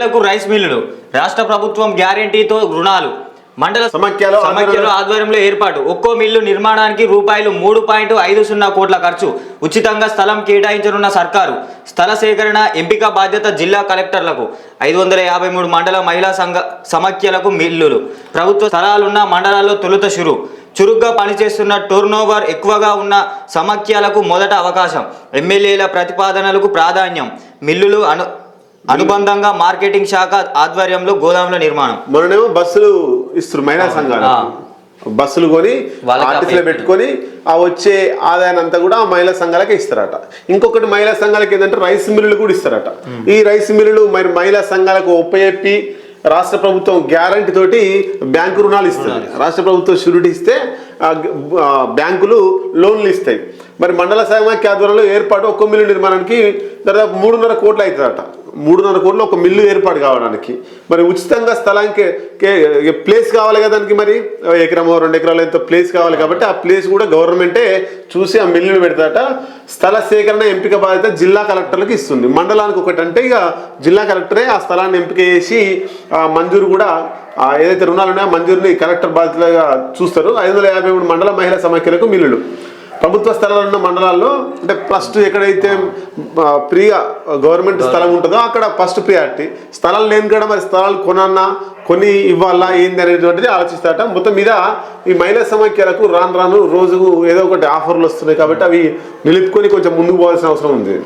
లకు రైస్ మిల్లులు రాష్ట్ర ప్రభుత్వం గ్యారెంటీతో రుణాలు మండల సమాఖ్యలో సమాఖ్యలో ఆధ్వర్యంలో ఏర్పాటు. ఒక్కో మిల్లు నిర్మాణానికి రూపాయలు మూడు పాయింట్ ఐదు సున్నా కోట్ల ఖర్చు. ఉచితంగా స్థలం కేటాయించనున్న సర్కారు స్థల సేకరణ ఎంపిక బాధ్యత జిల్లా కలెక్టర్లకు. ఐదు వందల యాభై మూడు మండల మహిళా సంఘ సమాఖ్యలకు మిల్లులు. ప్రభుత్వ స్థలాలున్న మండలాల్లో తొలుత షురు. చురుగ్గా పనిచేస్తున్న టోర్నోవర్ ఎక్కువగా ఉన్న సమాఖ్యలకు మొదట అవకాశం. ఎమ్మెల్యేల ప్రతిపాదనలకు ప్రాధాన్యం. మిల్లులు అను అనుబంధంగా మార్కెటింగ్ శాఖ ఆధ్వర్యంలో గోదాముల నిర్మాణం. మొన్ననేమో బస్సులు ఇస్తారు మహిళా సంఘాలు. బస్సులు కొని ఆర్టీసీలో పెట్టుకొని ఆ వచ్చే ఆదాయాన్ని అంతా కూడా ఆ మహిళా సంఘాలకే ఇస్తారట. ఇంకొకటి మహిళా సంఘాలకి ఏంటంటే రైస్ మిల్లులు కూడా ఇస్తారట. ఈ రైస్ మిల్లులు మరి మహిళా సంఘాలకు ఒప్పయెప్పి రాష్ట్ర ప్రభుత్వం గ్యారంటీ తోటి బ్యాంకు రుణాలు ఇస్తుంది. రాష్ట్ర ప్రభుత్వం షూరిటీ ఇస్తే బ్యాంకులు లోన్లు ఇస్తాయి. మరి మండల సమాఖ్య ఆధ్వర్యంలో ఏర్పాటు ఒక్కో మిల్లు నిర్మాణానికి దాదాపు మూడున్నర కోట్లు అవుతుందట. మూడున్నర కోట్లు ఒక మిల్లు ఏర్పాటు కావడానికి. మరి ఉచితంగా స్థలానికి ప్లేస్ కావాలి కదా దానికి మరి? ఎకరమో రెండు ఎకరాలు ఎంత ప్లేస్ కావాలి కాబట్టి ఆ ప్లేస్ కూడా గవర్నమెంటే చూసి ఆ మిల్లుని పెడతాట స్థల సేకరణ ఎంపిక బాధ్యత జిల్లా కలెక్టర్లకు ఇస్తుంది. మండలానికి ఒకటి అంటే ఇక జిల్లా కలెక్టరే ఆ స్థలాన్ని ఎంపిక చేసి ఆ మంజూరు కూడా ఆ ఏదైతే రుణాలు ఉన్నాయో మంజూరుని కలెక్టర్ బాధ్యతగా చూస్తారు. ఐదు వందల యాభై మూడు మండల మహిళా సమాఖ్యలకు మిల్లులు. ప్రభుత్వ స్థలాలు ఉన్న మండలాల్లో అంటే ఫస్ట్ ఎక్కడైతే ప్రియ గవర్నమెంట్ స్థలం ఉంటుందో అక్కడ ఫస్ట్ ప్రియారిటీ స్థలాలు లేని కూడా మరి స్థలాలు కొనన్నా కొని ఇవ్వాలా ఏంది అనేటువంటిది ఆలోచిస్తారట. మొత్తం మీద ఈ మహిళా సమాఖ్యలకు రాను రాను రోజుకు ఏదో ఒకటి ఆఫర్లు వస్తున్నాయి కాబట్టి అవి నిలుపుకొని కొంచెం ముందుకు పోవాల్సిన అవసరం ఉంది.